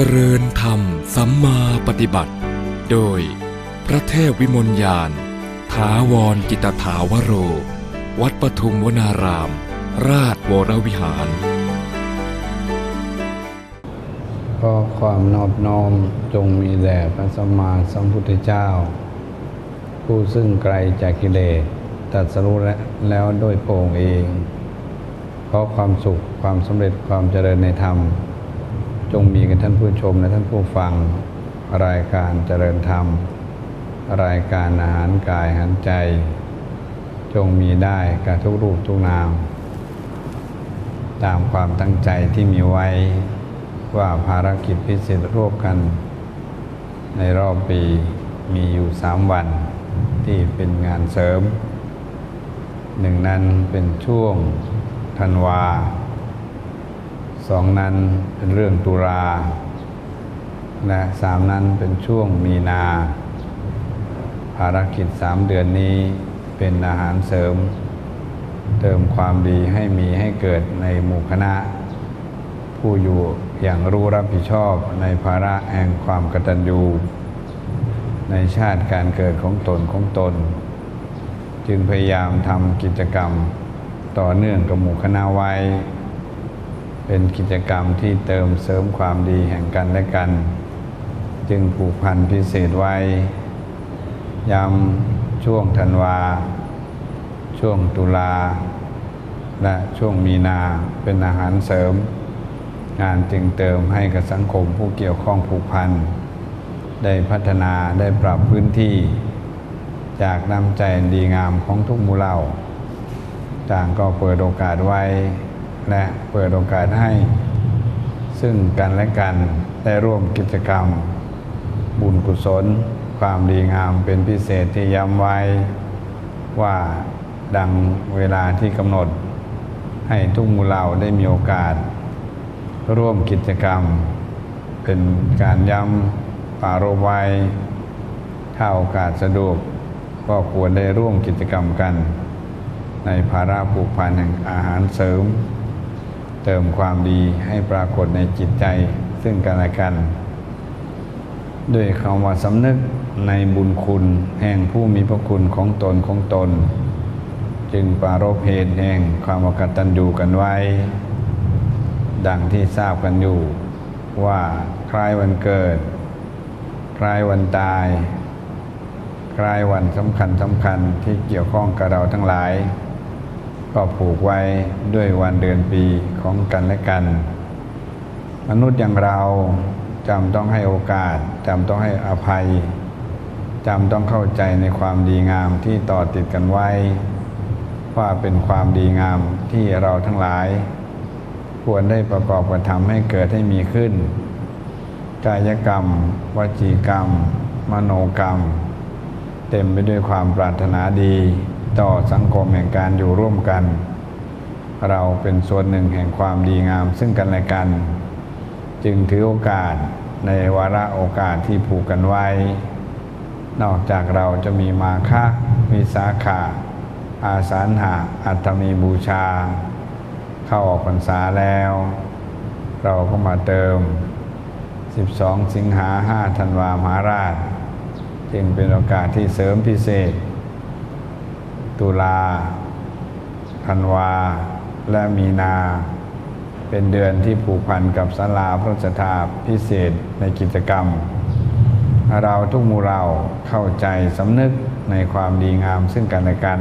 จริญธรรมสัมมาปฏิบัติ โดย พระเทพวิมลยานถาวรกิตถาวโร วัดปทุมวนาราม ราชวรวิหารขอความนอบน้อมจงมีแด่พระสัมมาสัมพุทธเจ้า ผู้ซึ่งไกลจากกิเลสตรัสรู้และแล้วด้วยพระองค์เองขอความสุขความสำเร็จความเจริญในธรรม จงมีกับท่านผู้ชมและท่านผู้ฟังรายการเจริญธรรม รายการอาหารกายอาหารใจ จงมีได้กับทุกรูปทุกนาม ตามความตั้งใจที่มีไว้ว่าภารกิจพิเศษร่วมกัน ในรอบปีมีอยู่สามวันที่เป็นงานเสริม หนึ่งนั้นเป็นช่วงธันวา สองนั้นเป็นเรื่องตุลาและสามนั้นเป็นช่วงมีนา ภารกิจสามเดือนนี้เป็นอาหารเสริม เติมความดีให้มีให้เกิดในหมู่คณะ ผู้อยู่อย่างรู้รับผิดชอบในภาระแห่งความกตัญญูในชาติการเกิดของตนของตน จึงพยายามทำกิจกรรมต่อเนื่องกับหมู่คณะไว้ เป็นกิจกรรมที่เติมเสริมความดีแห่งกันและกัน จึงผูกพันพิเศษไว้ยามช่วงธันวา ช่วงตุลา และช่วงมีนาเป็นอาหารเสริม งานจึงเติมให้กับสังคมผู้เกี่ยวข้องผูกพัน ได้พัฒนาได้ปรับพื้นที่ จากน้ำใจดีงามของทุกหมู่เหล่าต่างก็เปิดโอกาสไว้ และเปิดโอกาสให้ ซึ่งกันและกันได้ร่วมกิจกรรม บุญกุศล ความดีงามเป็นพิเศษที่ย้ำไว้ ว่าดังเวลาที่กำหนด ให้ทุกมูเหล่าได้มีโอกาส ร่วมกิจกรรม เป็นการย้ำปรารไว้ถ้าโอกาสสะดวกก็ควรได้ร่วมกิจกรรมกัน ในภาระผูกพันแห่งอาหารเสริม เติมความดีให้ปรากฏในจิตใจซึ่งกันและกัน ด้วยคำว่าสำนึกในบุญคุณแห่งผู้มีพระคุณของตนของตน จึงปรารภเหตุแห่งความอกตัญญูกันไว้ ดังที่ทราบกันอยู่ว่าคล้ายวันเกิด คล้ายวันตาย คล้ายวันสำคัญสำคัญที่เกี่ยวข้องกับเราทั้งหลาย ก็ผูกไว้ด้วยวันเดือนปีของกันและกัน มนุษย์อย่างเราจำต้องให้โอกาสจำต้องให้อภัยจำต้องเข้าใจในความดีงามที่ต่อติดกันไว้ ว่าเป็นความดีงามที่เราทั้งหลาย ควรได้ประกอบกระทำให้เกิดให้มีขึ้น กายกรรม วจีกรรม มโนกรรม เต็มไปด้วยความปรารถนาดี ต่อสังคมแห่งการอยู่ร่วมกัน เราเป็นส่วนหนึ่งแห่งความดีงามซึ่งกันและกัน จึงถือโอกาสในวาระโอกาสที่ผูกกันไว้ นอกจากเราจะมีมาคะมีสาขา อาสาหะอัตมีบูชา เข้าออกพรรษาแล้ว เราก็มาเติม 12 สิงหา5ธันวามหาราช จึงเป็นโอกาสที่เสริมพิเศษ ตุลาธันวา และมีนา เป็นเดือนที่ผูกพันกับศาลาพระราชทาพิเศษในกิจกรรม เราทุกหมู่เราเข้าใจสำนึกในความดีงามซึ่งกันและกัน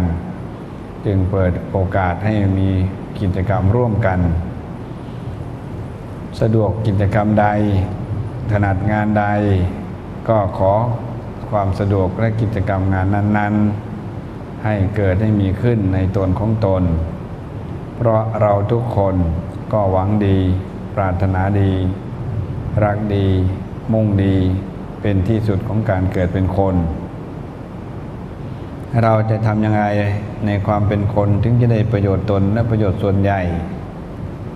จึงเปิดโอกาสให้มีกิจกรรมร่วมกัน สะดวกกิจกรรมใด ถนัดงานใด ก็ขอความสะดวกและกิจกรรมงานนั้น ๆ ให้เกิดให้มีขึ้นในตนของตน เพราะเราทุกคนก็หวังดี ปรารถนาดี รักดี มุ่งดี เป็นที่สุดของการเกิดเป็นคน เราจะทำยังไงในความเป็นคนถึงจะได้ประโยชน์ตนและประโยชน์ส่วนใหญ่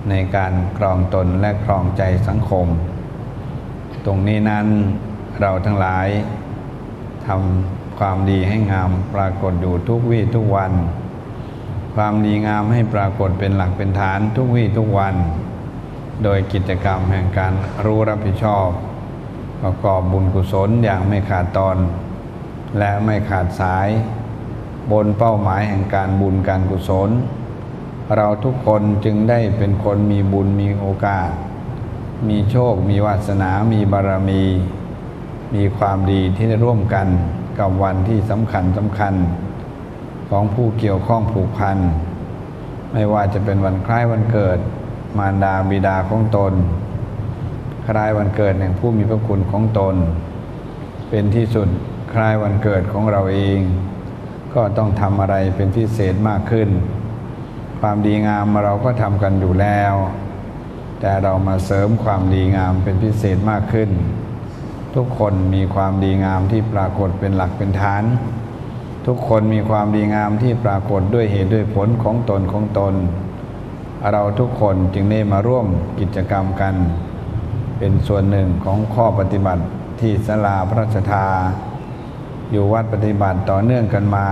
ในการครองตนและครองใจสังคม ตรงนี้นั้นเราทั้งหลายทำ ความดีให้งามปรากฏอยู่ทุกวี่ทุกวัน ความดีงามให้ปรากฏเป็นหลักเป็นฐานทุกวี่ทุกวัน โดยกิจกรรมแห่งการรู้รับผิดชอบ ประกอบบุญกุศลอย่างไม่ขาดตอน และไม่ขาดสาย บนเป้าหมายแห่งการบุญการกุศล เราทุกคนจึงได้เป็นคนมีบุญมีโอกาส มีโชค มีวาสนา มีบารมีมีความดีที่ได้ร่วมกัน กับวันที่สำคัญสำคัญของผู้เกี่ยวข้องผูกพัน ไม่ว่าจะเป็นวันคล้ายวันเกิด มารดาบิดาของตน คล้ายวันเกิดแห่งผู้มีพระคุณของตน เป็นที่สุดคล้ายวันเกิดของเราเอง ก็ต้องทำอะไรเป็นพิเศษมากขึ้น ความดีงามเราก็ทำกันอยู่แล้ว แต่เรามาเสริมความดีงามเป็นพิเศษมากขึ้น ทุกคนมีความดีงามที่ปรากฏเป็นหลักเป็นฐาน ทุกคนมีความดีงามที่ปรากฏด้วยเหตุด้วยผลของตนของตน เราทุกคนจึงได้มาร่วมกิจกรรมกัน เป็นส่วนหนึ่งของข้อปฏิบัติที่ศาลาพระราชทา อยู่วัดปฏิบัติต่อเนื่องกันมา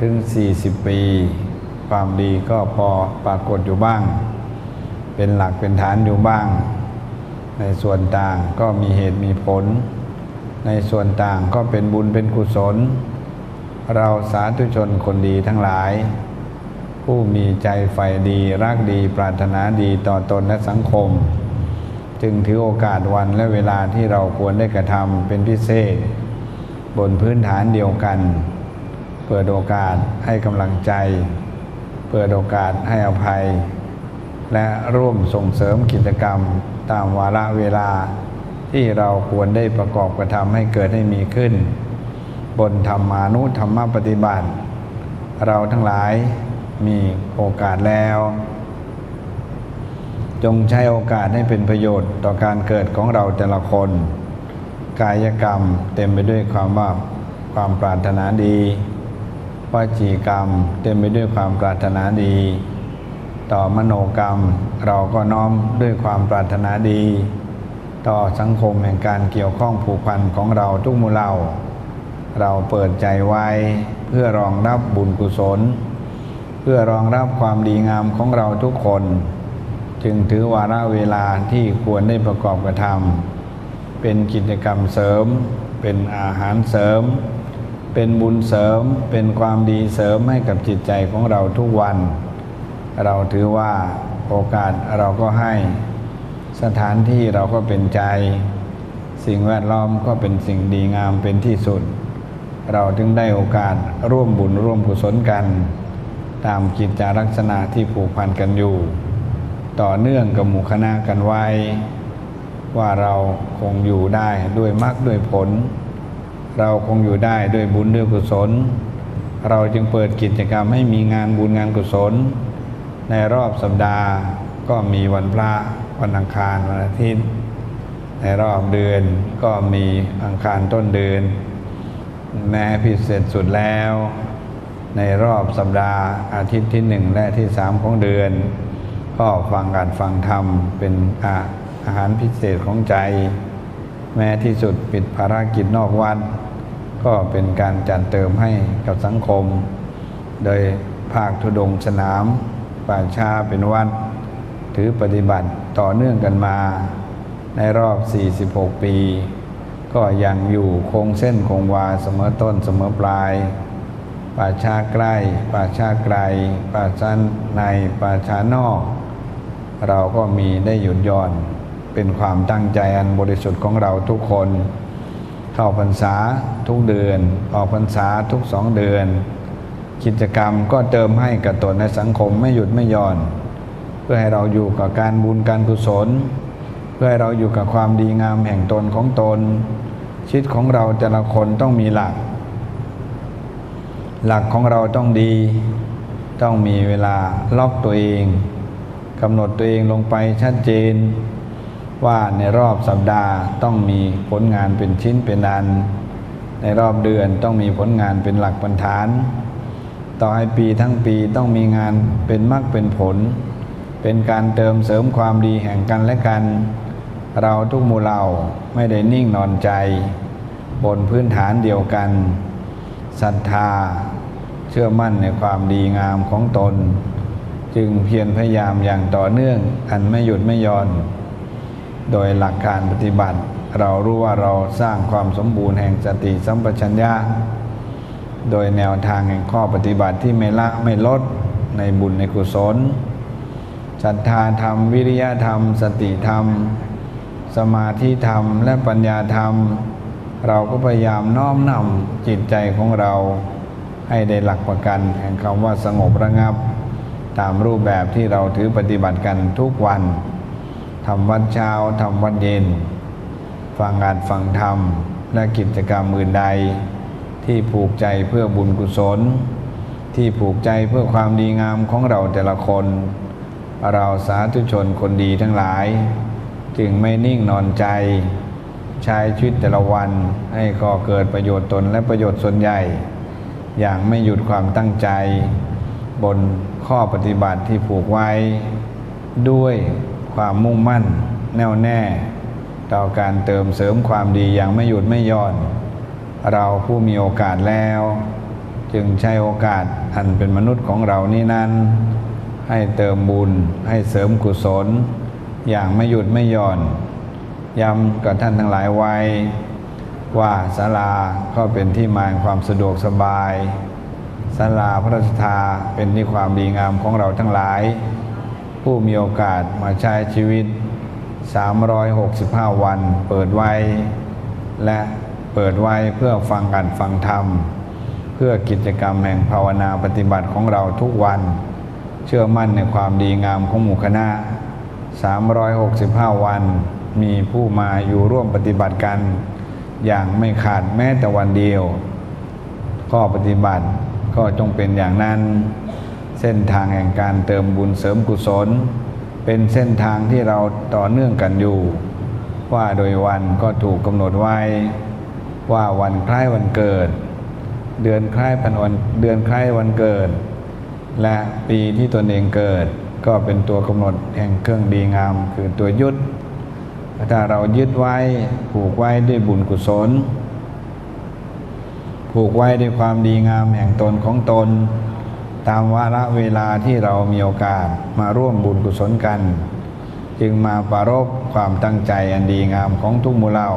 ถึง 40 ปี ความดีก็พอปรากฏอยู่บ้าง เป็นหลักเป็นฐานอยู่บ้าง ในส่วนต่างก็มีเหตุมีผล ในส่วนต่างก็เป็นบุญเป็นกุศล เราสาธุชนคนดีทั้งหลาย ผู้มีใจใฝ่ดีรักดีปรารถนาดีต่อตนและสังคม จึงถือโอกาสวันและเวลาที่เราควรได้กระทำเป็นพิเศษ บนพื้นฐานเดียวกัน เปิดโอกาสให้กำลังใจ เปิดโอกาสให้อภัย และร่วมส่งเสริมกิจกรรมตามวาระเวลาที่เราควรได้ประกอบกระทำให้เกิดให้มีขึ้น บนธรรมานุธรรมปฏิบัติ เราทั้งหลายมีโอกาสแล้ว จงใช้โอกาสให้เป็นประโยชน์ต่อการเกิดของเราแต่ละคน กายกรรมเต็มไปด้วยความว่าความปรารถนาดีวจีกรรมเต็มไปด้วยความปรารถนาดี ต่อมโนกรรม เราก็น้อมด้วยความปรารถนาดี ต่อสังคมแห่งการเกี่ยวข้องผูกพันของเราทุกหมู่เหล่า เราเปิดใจไว้เพื่อรองรับบุญกุศล เพื่อรองรับความดีงามของเราทุกคน จึงถือวาระเวลาที่ควรได้ประกอบกระทำเป็นกิจกรรมเสริม เป็นอาหารเสริมเเป็นบุญเสริม เป็นความดีเสริมให้กับจิตใจของเราทุกวัน เราถือว่าโอกาสเราก็ให้ สถานที่เราก็เป็นใจ สิ่งแวดล้อมก็เป็นสิ่งดีงามเป็นที่สุด เราถึงได้โอกาสร่วมบุญร่วมกุศลกัน ตามกิจจาลักษณะที่ผูกพันกันอยู่ ต่อเนื่องกับหมู่คณะกันไว้ ว่าเราคงอยู่ได้ด้วยมรรคด้วยผล เราคงอยู่ได้ด้วยบุญด้วยกุศล เราจึงเปิดกิจกรรมให้มีงานบุญงานกุศล ในรอบสัปดาห์ก็มีวันพระวันอังคารวันอาทิตย์ ในรอบเดือนก็มีอังคารต้นเดือน แม้พิเศษสุดแล้ว ในรอบสัปดาห์อาทิตย์ที่หนึ่งและที่สามของเดือน ก็ฟังการฟังธรรมเป็นอาอาหารพิเศษของใจ แม้ที่สุดปิดภารกิจนอกวัดก็เป็นการจัดเติมให้กับสังคม โดยภาคธุดงค์สนาม ป่าชาเป็นวัด ถือปฏิบัติต่อเนื่องกันมา ในรอบ 46 ปี ก็ยังอยู่คงเส้นคงวาเสมอต้นเสมอปลาย ป่าชาใกล้ ป่าชาไกล ป่าชาในป่าชานอก เราก็มีได้หยุดย่อนเป็นความตั้งใจอันบริสุทธิ์ของเราทุกคน เข้าพรรษาทุกเดือน ออกพรรษาทุกสองเดือน กิจกรรมก็เติมให้กับตนในสังคมไม่หยุดไม่หย่อน เพื่อให้เราอยู่กับการบุญการกุศล เพื่อให้เราอยู่กับความดีงามแห่งตนของตน ชีวิตของเราแต่ละคนต้องมีหลัก หลักของเราต้องดี ต้องมีเวลาล็อกตัวเองกำหนดตัวเองลงไปชัดเจน ว่าในรอบสัปดาห์ต้องมีผลงานเป็นชิ้นเป็นอัน ในรอบเดือนต้องมีผลงานเป็นหลักปัญฐาน ต่อให้ปีทั้งปีต้องมีงานเป็นมรรคเป็นผล เป็นการเติมเสริมความดีแห่งกันและกัน เราทุกหมู่เหล่าไม่ได้นิ่งนอนใจ บนพื้นฐานเดียวกันศรัทธา เชื่อมั่นในความดีงามของตน จึงเพียรพยายามอย่างต่อเนื่องอันไม่หยุดไม่ย่อน โดยหลักการปฏิบัติ เรารู้ว่าเราสร้างความสมบูรณ์แห่งสติสัมปชัญญะ โดยแนวทางแห่งข้อปฏิบัติที่ไม่ละไม่ลดในบุญในกุศลศรัทธาธรรม วิริยะธรรม สติธรรม สมาธิธรรม และปัญญาธรรม เราก็พยายามน้อมนำจิตใจของเรา ให้ได้หลักประกันแห่งคำว่าสงบระงับ ตามรูปแบบที่เราถือปฏิบัติกันทุกวันทำวัดเช้าทำวัดเย็น ฟังงานฟังธรรม และกิจกรรมอื่นใด ที่ผูกใจเพื่อบุญกุศล ที่ผูกใจเพื่อความดีงามของเราแต่ละคน เราสาธุชนคนดีทั้งหลาย จึงไม่นิ่งนอนใจ ใช้ชีวิตแต่ละวันให้ก่อเกิดประโยชน์ตนและประโยชน์ส่วนใหญ่ อย่างไม่หยุดความตั้งใจ บนข้อปฏิบัติที่ผูกไว้ ด้วยความมุ่งมั่นแน่วแน่ ต่อการเติมเสริมความดีอย่างไม่หยุดไม่ย่อน เราผู้มีโอกาสแล้ว จึงใช้โอกาสอันเป็นมนุษย์ของเรานี่นั้น ให้เติมบุญให้เสริมกุศล อย่างไม่หยุดไม่หย่อน ย้ำกับท่านทั้งหลายไว้ ว่าศาลาก็เป็นที่มาความสะดวกสบายศาลาพระราชทาเป็นที่ความดีงามของเราทั้งหลาย ผู้มีโอกาสมาใช้ชีวิต 365 วันเปิดไว้ และ เปิดไว้เพื่อฟังกันฟังธรรม เพื่อกิจกรรมแห่งภาวนาปฏิบัติของเราทุกวัน เชื่อมั่นในความดีงามของหมู่คณะ 365 วัน มีผู้มาอยู่ร่วมปฏิบัติกัน อย่างไม่ขาดแม้แต่วันเดียว ข้อปฏิบัติก็จงเป็นอย่างนั้น เส้นทางแห่งการเติมบุญเสริมกุศล เป็นเส้นทางที่เราต่อเนื่องกันอยู่ ว่าโดยวันก็ถูกกำหนดไว้ ว่าวันคล้ายวันเกิด เดือนคล้ายพันวันเดือนคล้ายวันเกิด และปีที่ตนเองเกิด ก็เป็นตัวกำหนดแห่งเครื่องดีงาม คือตัวยุดถ้าเรายึดไว้ผูกไว้ด้วยบุญกุศล ผูกไว้ด้วยความดีงามแห่งตนของตน ตามวาระเวลาที่เรามีโอกาสมาร่วมบุญกุศลกัน จึงมาปรารบความตั้งใจอันดีงามของทุกมูเหล่า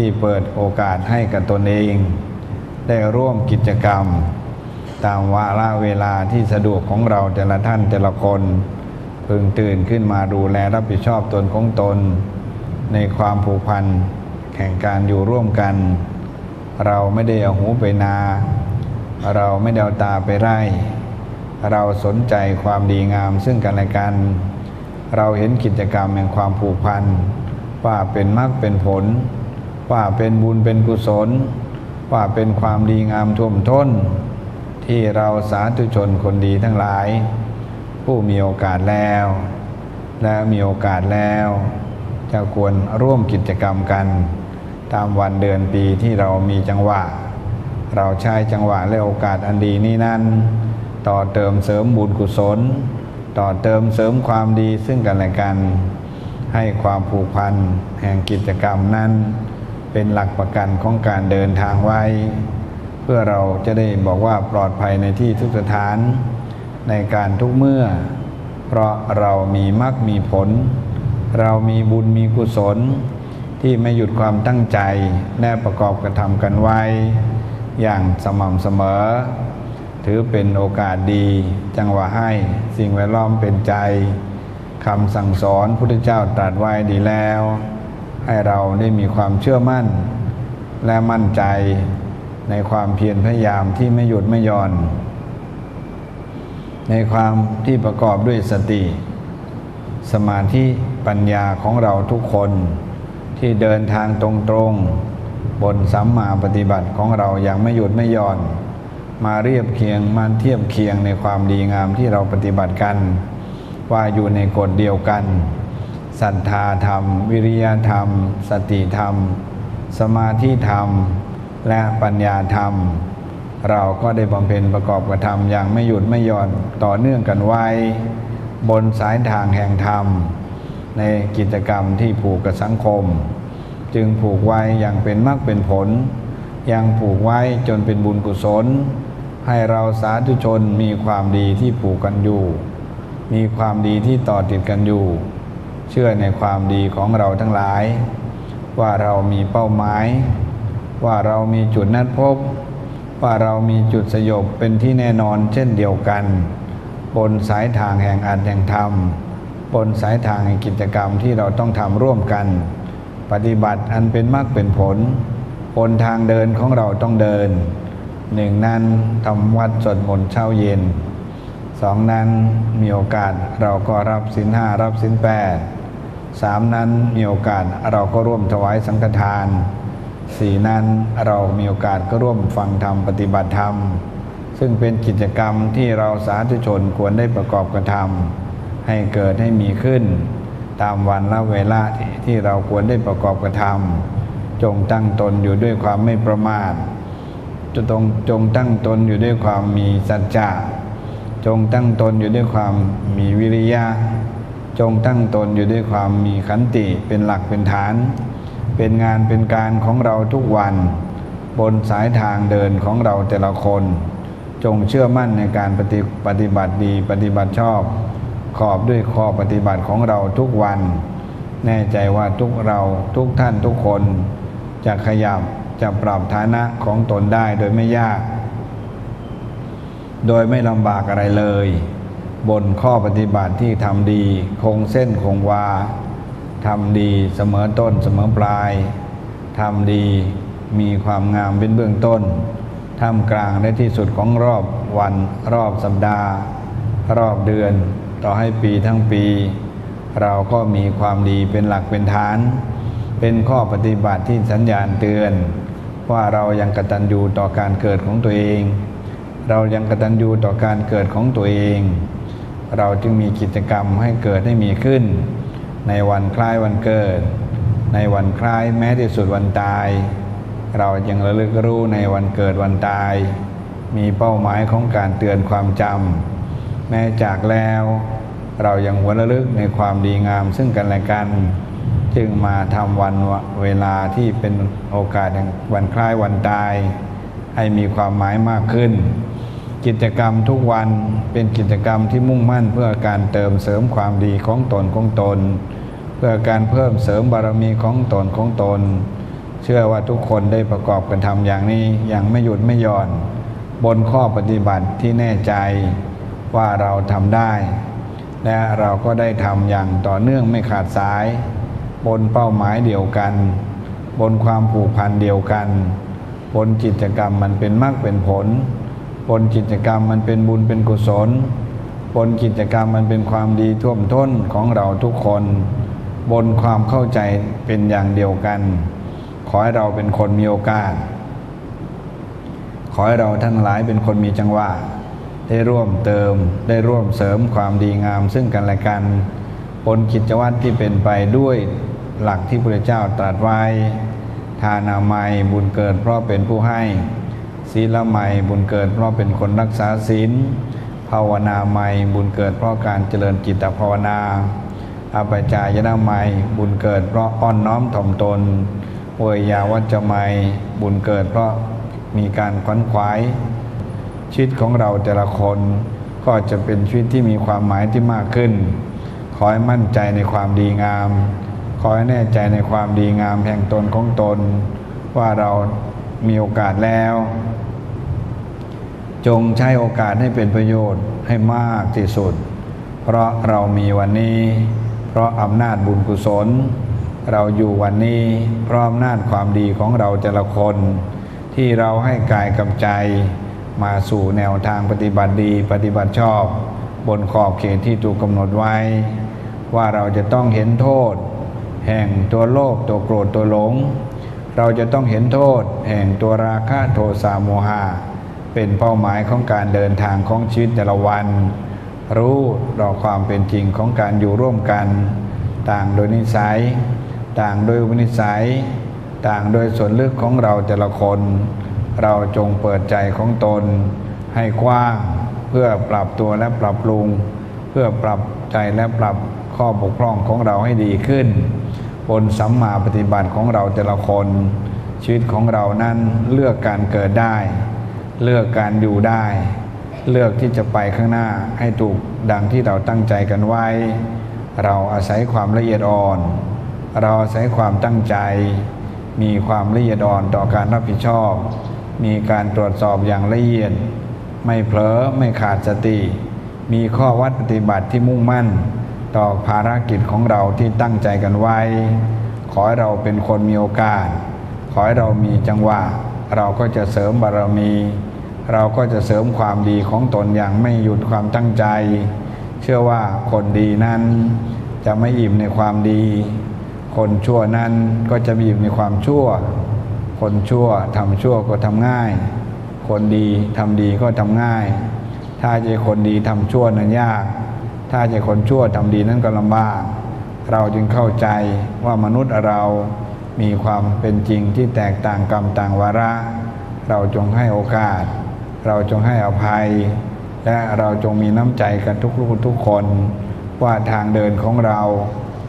ที่เปิดโอกาสให้กับตนเอง ได้ร่วมกิจกรรม ตามวาระเวลาที่สะดวกของเราแต่ละท่านแต่ละคน พึงตื่นขึ้นมาดูแลรับผิดชอบตนของตน ในความผูกพันแข่งการอยู่ร่วมกัน เราไม่ได้เอาหูไปนา เราไม่ได้เอาตาไปไร่ เราสนใจความดีงามซึ่งกันและกัน เราเห็นกิจกรรมแห่งความผูกพันว่าเป็นมรรคเป็นผล ว่าเป็นบุญเป็นกุศล ว่าเป็นความดีงามท่วมท้น ที่เราสาธุชนคนดีทั้งหลาย ผู้มีโอกาสแล้ว และมีโอกาสแล้ว จะควรร่วมกิจกรรมกัน ตามวันเดือนปีที่เรามีจังหวะ เราใช้จังหวะและโอกาสอันดีนี้นั้น ต่อเติมเสริมบุญกุศล ต่อเติมเสริมความดีซึ่งกันและกัน ให้ความผูกพันแห่งกิจกรรมนั้น เป็นหลักประกันของการเดินทางไว้ เพื่อเราจะได้บอกว่าปลอดภัยในที่ทุกสถาน ในการทุกเมื่อ เพราะเรามีมรรคมีผล เรามีบุญมีกุศล ที่ไม่หยุดความตั้งใจและประกอบกระทำกันไว้ อย่างสม่ำเสมอ ถือเป็นโอกาสดี จังหวะให้สิ่งแวดล้อมเป็นใจคำสั่งสอนพุทธเจ้าตรัสไว้ดีแล้ว ให้เราได้มีความเชื่อมั่น และมั่นใจในความเพียรพยายามที่ไม่หยุดไม่ย่อน ในความที่ประกอบด้วยสติ สมาธิปัญญาของเราทุกคนที่เดินทางตรงๆ บนสัมมาปฏิบัติของเราอย่างไม่หยุดไม่ย่อน มาเรียบเคียงมาเทียบเคียงในความดีงามที่เราปฏิบัติกัน ว่าอยู่ในกฎเดียวกัน ศรัทธาธรรม วิริยะธรรม สติธรรม สมาธิธรรม และปัญญาธรรม เราก็ได้บำเพ็ญประกอบกระทำอย่างไม่หยุดไม่หย่อนต่อเนื่องกันไว้ บนสายทางแห่งธรรม ในกิจกรรมที่ผูกกับสังคม จึงผูกไว้อย่างเป็นมรรคเป็นผล ยังผูกไว้จนเป็นบุญกุศล ให้เราสาธุชนมีความดีที่ผูกกันอยู่ มีความดีที่ต่อติดกันอยู่ เชื่อในความดีของเราทั้งหลาย ว่าเรามีเป้าหมาย ว่าเรามีจุดนัดพบ ว่าเรามีจุดสยบเป็นที่แน่นอนเช่นเดียวกัน บนสายทางแห่งอันแห่งธรรม บนสายทางแห่งกิจกรรมที่เราต้องทำร่วมกัน ปฏิบัติอันเป็นมรรคเป็นผลบนทางเดินของเราต้องเดินหนึ่งนั้นทำวัดสวดมนต์เช้าเย็นสองนั้นมีโอกาสเราก็รับสินห้ารับสินแปด สามนั้นมีโอกาสเราก็ร่วมถวายสังฆทานสี่นั้นเรามีโอกาสก็ร่วมฟังธรรมปฏิบัติธรรม ซึ่งเป็นกิจกรรมที่เราสาธุชนควรได้ประกอบกระทำให้เกิดให้มีขึ้น ตามวันและเวลาที่ที่เราควรได้ประกอบกระทำจงตั้งตนอยู่ด้วยความไม่ประมาทจะต้องจงตั้งตนอยู่ด้วยความมีสัจจะจงตั้งตนอยู่ด้วยความมีวิริยะ จงตั้งตนอยู่ด้วยความมีขันติเป็นหลักเป็นฐาน เป็นงานเป็นการของเราทุกวัน บนสายทางเดินของเราแต่ละคน จงเชื่อมั่นในการปฏิปฏิบัติดีปฏิบัติชอบ ขอบด้วยข้อปฏิบัติของเราทุกวัน แน่ใจว่าทุกเราทุกท่านทุกคน จะขยับจะปรับฐานะของตนได้โดยไม่ยาก โดยไม่ลำบากอะไรเลย บนข้อปฏิบัติที่ทำดี คงเส้นคงวาทำดีเสมอต้นเสมอปลายทำดีมีความงามเป็นเบื้องต้นท่ามกลางและที่สุดของรอบวันรอบสัปดาห์ รอบเดือน ต่อให้ปีทั้งปี เราก็มีความดีเป็นหลักเป็นฐาน เป็นข้อปฏิบัติที่สัญญาณเตือน ว่าเรายังกตัญญูต่อการเกิดของตัวเอง เรายังกตัญญูต่อการเกิดของตัวเอง เราจึงมีกิจกรรมให้เกิดให้มีขึ้น ในวันคล้ายวันเกิด ในวันคล้ายแม้ที่สุดวันตาย เรายังระลึกรู้ในวันเกิดวันตาย มีเป้าหมายของการเตือนความจำแม้จากแล้ว เรายังหวนระลึกในความดีงามซึ่งกันและกัน จึงมาทำวันเวลาที่เป็นโอกาสแห่งวันคล้ายวันตาย ให้มีความหมายมากขึ้น กิจกรรมทุกวันเป็นกิจกรรมที่มุ่งมั่นเพื่อการเติมเสริมความดีของตนของตน เพื่อการเพิ่มเสริมบารมีของตนของตน เชื่อว่าทุกคนได้ประกอบกันทำอย่างนี้อย่างไม่หยุดไม่หย่อน บนข้อปฏิบัติที่แน่ใจว่าเราทำได้ และเราก็ได้ทำอย่างต่อเนื่องไม่ขาดสาย บนเป้าหมายเดียวกัน บนความผูกพันเดียวกัน บนกิจกรรมมันเป็นมรรคเป็นผล บนกิจกรรมมันเป็นบุญเป็นกุศลบนกิจกรรมมันเป็นความดีท่วมท้นของเราทุกคน บนความเข้าใจเป็นอย่างเดียวกัน ขอให้เราเป็นคนมีโอกาส ขอให้เราท่านหลายเป็นคนมีจังหวะได้ร่วมเติมได้ร่วมเสริมความดีงาม ซึ่งกันและกันบนกิจวัตรที่เป็นไปด้วยหลักที่พระเจ้าตรัสไว้ทานามัยบุญเกิดเพราะเป็นผู้ให้ ศีลไมยบุญเกิดเพราะเป็นคนรักษาศีลภาวนาไมยบุญเกิดเพราะการเจริญจิตภาวนาอปจายนาไมยบุญเกิดเพราะอ่อนน้อมถ่อมตนเวยาวัจจะไมยบุญเกิดเพราะมีการขวนขวายชีวิตของเราแต่ละคนก็จะเป็นชีวิตที่มีความหมายที่มากขึ้น ขอให้มั่นใจในความดีงาม ขอให้แน่ใจในความดีงามแห่งตนของตน ว่าเรามีโอกาสแล้ว จงใช้โอกาสให้เป็นประโยชน์ให้มากที่สุด เพราะเรามีวันนี้ เพราะอำนาจบุญกุศล เราอยู่วันนี้ เพราะอำนาจความดีของเราแต่ละคน ที่เราให้กายกับใจ มาสู่แนวทางปฏิบัติดีปฏิบัติชอบ บนขอบเขตที่ถูกกำหนดไว้ ว่าเราจะต้องเห็นโทษ แห่งตัวโลภตัวโกรธตัวหลง เราจะต้องเห็นโทษ แห่งตัวราคะโทสะโมหะ เป็นเป้าหมายของการเดินทางของชีวิตแต่ละวัน รู้รอความเป็นจริงของการอยู่ร่วมกัน ต่างโดยนิสัย ต่างโดยวินิสัย ต่างโดยส่วนลึกของเราแต่ละคน เราจงเปิดใจของตน ให้กว้างเพื่อปรับตัวและปรับปรุง เพื่อปรับใจและปรับข้อบกพร่องของเราให้ดีขึ้น บนสัมมาปฏิบัติของเราแต่ละคน ชีวิตของเรานั้นเลือกการเกิดได้ เลือกการอยู่ได้ เลือกที่จะไปข้างหน้าให้ถูกดังที่เราตั้งใจกันไว้ เราอาศัยความละเอียดอ่อน เราอาศัยความตั้งใจ มีความละเอียดอ่อนต่อการรับผิดชอบ มีการตรวจสอบอย่างละเอียด ไม่เผลอไม่ขาดสติ มีข้อวัดปฏิบัติที่มุ่งมั่น ต่อภารกิจของเราที่ตั้งใจกันไว้ ขอให้เราเป็นคนมีโอกาส ขอให้เรามีจังหวะ เราก็จะเสริมบารมี เราก็จะเสริมความดีของตนอย่างไม่หยุดความตั้งใจ เชื่อว่าคนดีนั้นจะไม่อิ่มในความดี คนชั่วนั้นก็จะมีอิ่มในความชั่ว คนชั่วทำชั่วก็ทำง่าย คนดีทำดีก็ทำง่าย ถ้าจะคนดีทำชั่วนั้นยาก ถ้าจะคนชั่วทำดีนั้นก็ลำบาก เราจึงเข้าใจว่ามนุษย์เรา มีความเป็นจริงที่แตกต่างกรรมต่างวาระ เราจงให้โอกาส เราจงให้อภัย และเราจงมีน้ำใจกันทุกลูกทุกคน ว่าทางเดินของเรา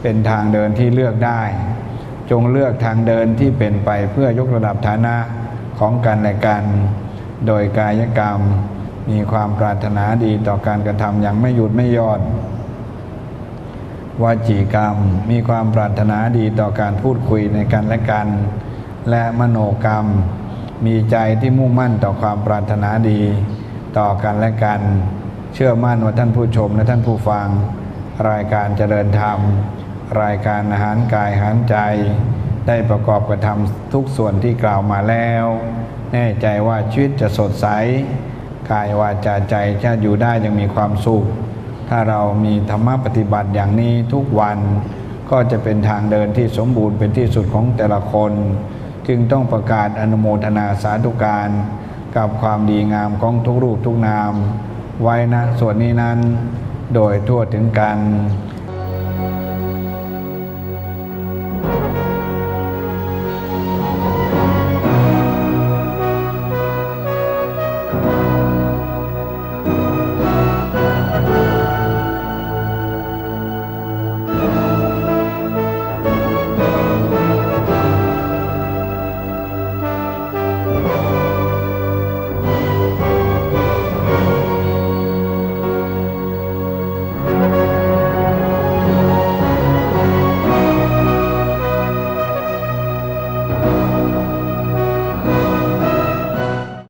เป็นทางเดินที่เลือกได้ จงเลือกทางเดินที่เป็นไปเพื่อยกระดับฐานะของกันและกัน โดยกายกรรม มีความปรารถนาดีต่อการกระทำอย่างไม่หยุดไม่ย่อน วาจีกรรม มีความปรารถนาดีต่อการพูดคุยในกันและกัน และมโนกรรม มีใจที่มุ่งมั่นต่อความปรารถนาดี ต่อกันและกัน เชื่อมั่นว่าท่านผู้ชมและท่านผู้ฟัง รายการเจริญธรรม รายการอาหารกายอาหารใจ ได้ประกอบกระทำทุกส่วนที่กล่าวมาแล้ว แน่ใจว่าชีวิตจะสดใสกายวาจาใจจะอยู่ได้ยังมีความสุข ถ้าเรามีธรรมะปฏิบัติอย่างนี้ทุกวันก็จะเป็นทางเดินที่สมบูรณ์เป็นที่สุดของแต่ละคน จึงต้องประกาศอนุโมทนาสาธุการ กับความดีงามของทุกรูปทุกนาม ไว้นะส่วนนี้นั้น โดยทั่วถึงกัน